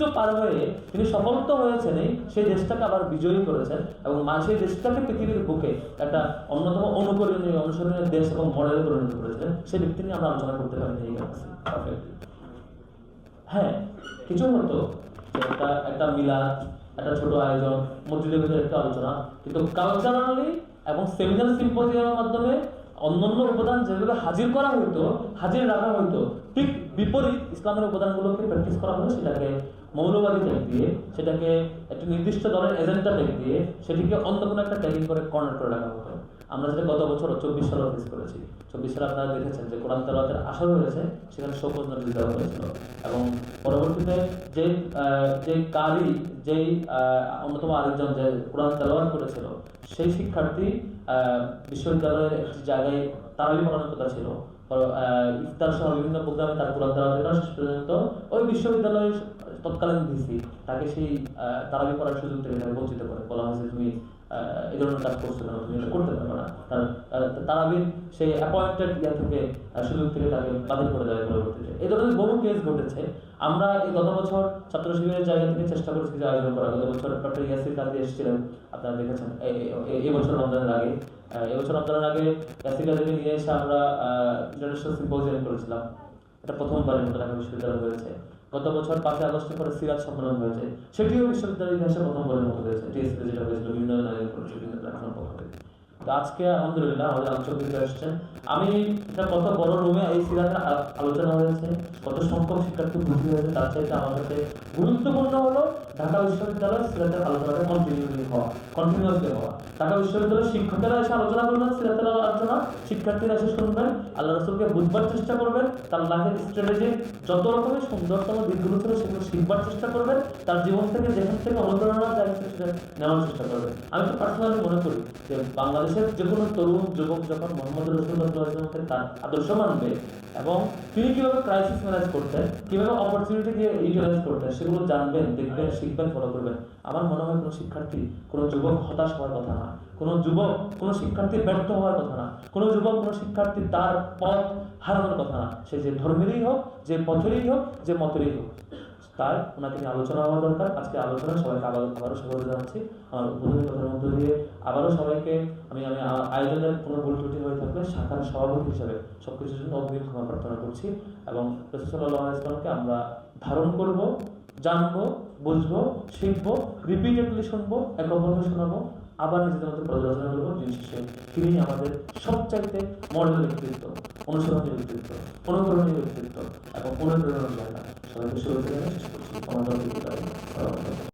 ঐতিহ্য পার হয়ে তিনি সফল তো হয়েছেনই সেই দেশটাকে আবার বিজয়ী করেছেন এবং সেই দেশটাকে পৃথিবীর বুকে একটা অন্যতম অনুকরণীয়, অনুসরণীয় দেশ এবং মডেলে পরিণত করেছিলেন সেই ব্যক্তি নিয়ে আমরা আলোচনা করতে পারি এই হ্যাঁ কিছু হতো একটা একটা মিলাদ, একটা ছোট আয়োজন, মসজিদের ভিতরে একটা আলোচনা, কিন্তু কালচারালি এবং সেমিনার সিম্পোজিয়ামের মাধ্যমে অন্যান্য উপাদান যেভাবে হাজির করা হইতো, হাজির রাখা হইতো, ঠিক বিপরীত ইসলামের উপাদানগুলোকে প্র্যাকটিস করা হলো, সেটাকে মৌলবাদী ট্যাগ দিয়ে, সেটাকে একটা নির্দিষ্ট দলের এজেন্ডা ট্যাগ দিয়ে, সেটিকে অন্য কোনো একটা ট্যাগিং করে কর্নার করে রাখা হতো। আমরা যেটা গত বছর চব্বিশ সালে ফেস করেছি। চব্বিশ সালে আপনারা দেখেছেন যে কোরআন তেলাওয়াতের আসর হয়েছে, সেখানে শোকজ নোটিশ দেওয়া হয়েছিল। এবং পরবর্তীতে যে যে কারি যেই অন্যতম আরেকজন যে কোরআন তেলাওয়াত করেছিল, সেই শিক্ষার্থী বিশ্ববিদ্যালয়ের একটি জায়গায় তারাবি পড়ানোর কথা ছিল। ইফতার সহ বিভিন্ন প্রোগ্রামে তার কোরআন তেলাওয়াতের কারণে শেষ পর্যন্ত ওই বিশ্ববিদ্যালয়ের তৎকালীন ভিসি তাকে সেই তারাবি পড়ার সুযোগ থেকে তাকে বঞ্চিত করে। বলা হয়েছে তুমি এই ধরনের কাজ করছ কেন? তুমি এটা করতে পারবে না। তার তারাবির সেই অ্যাপয়েন্টেড ইয়া থেকে সুযোগ থেকে তাকে বাতিল করে দেয় পরবর্তীতে। এই ধরনের বহু কেস ঘটেছে। আমরা এই গত বছর ছাত্র শিবিরের জায়গা থেকে চেষ্টা করেছি যে আয়োজন করা গত বছর ডক্টর ইয়াসির কাদি এসেছিলেন। আপনারা দেখেছেন এই- বছর রমজানের আগে। আহ, এই বছর রমজানের আগে ইয়াসির কাদিকে নিয়ে এসে আমরা ইন্টারন্যাশনাল সিম্পোজিয়াম করেছিলাম। এটা প্রথমবারের মতো ঢাকা বিশ্ববিদ্যালয় হয়েছে। গত বছর পাঁচই আগস্টের পরে সিরাজ সম্মেলন হয়েছে। সেটিও বিশ্ববিদ্যালয়ের ইতিহাসে প্রথমবারের মতো হয়েছে। টিএসসি যেটা হয়েছিল বিভিন্ন তো আজকে আলহামদুলিল্লাহ আমাদের আলোচক দিতে আসছেন আমি এটা কত বড় রুমে এই সিরাজের আলোচনা হয়েছে, কত সংখ্যক শিক্ষার্থী ভর্তি হয়েছে, তার চাইতে আমার কাছে গুরুত্বপূর্ণ হলো ঢাকা বিশ্ববিদ্যালয়ের সিরাজের আলোচনাটা কন্টিনিউলি হওয়া কন্টিনিউয়াসলি হওয়া। ঢাকা বিশ্ববিদ্যালয়ের শিক্ষকেরা এসে আলোচনা করবেন সিরাজের আলোচনা শিক্ষার্থীরা এসে শুনবেন আল্লাহ রসুলকে বুঝবার চেষ্টা করবেন। তার লাইফের স্ট্র্যাটেজি যত রকমের সুন্দরতম দিকগুলো ছিল, সেগুলো শিখবার চেষ্টা করবেন। তার জীবন থেকে, যেখান থেকে অনুপ্রেরণা যায় সেটা নেওয়ার চেষ্টা করবেন। আমি তো পার্সোনালি মনে করি যে বাংলাদেশের যে কোনো তরুণ যুবক যখন মোহাম্মদ রসুল্লাহ তার আদর্শ মানবে এবং তিনি কীভাবে ক্রাইসিস ম্যানেজ করতেন, কীভাবে অপরচুনিটি দিয়ে ইউটিলাইজ করতেন, সেগুলো জানবেন, দেখবেন, শিখবেন ফলো করবেন। আমার মনে হয় কোনো শিক্ষার্থী, কোনো যুবক হতাশ হওয়ার কথা না। কোনো যুবক, কোনো শিক্ষার্থী ব্যর্থ হওয়ার কথা না। কোনো যুবক, কোনো শিক্ষার্থী তার পথ হারানোর কথা না। সে যে ধর্মেরই হোক, যে পথেরই হোক, যে মতেরই হোক। তার ওনাকে নিয়ে আলোচনা হওয়া দরকার। আজকে আলোচনা, সবাইকে আবার আবারও স্বাগত জানাচ্ছি। আমার উদ্বোধনী কথার মধ্য দিয়ে আবারও সবাইকে আমি আমি আয়োজনের কোনো ভুল ত্রুটি হয়ে থাকলে শাখার সভাপতি হিসেবে সব কিছুর জন্য অগ্রিম ক্ষমা প্রার্থনা করছি এবং ইসলামকে আমরা ধারণ করব, জানব, বুঝব, শিখব রিপিটেডলি শুনব এক অপরকে শোনাবো। আবার নিজেদের মধ্যে পর্যালোচনা করব দিন শেষে তিনি আমাদের সবচাইতে মডেল ব্যক্তিত্ব অনুসরণীয় ব্যক্তিত্ব অনুকরণীয় ব্যক্তিত্ব এবং অনুপ্রেরণার জায়গা। সবাইকে শুরু করে শেষ করছি। আমাদের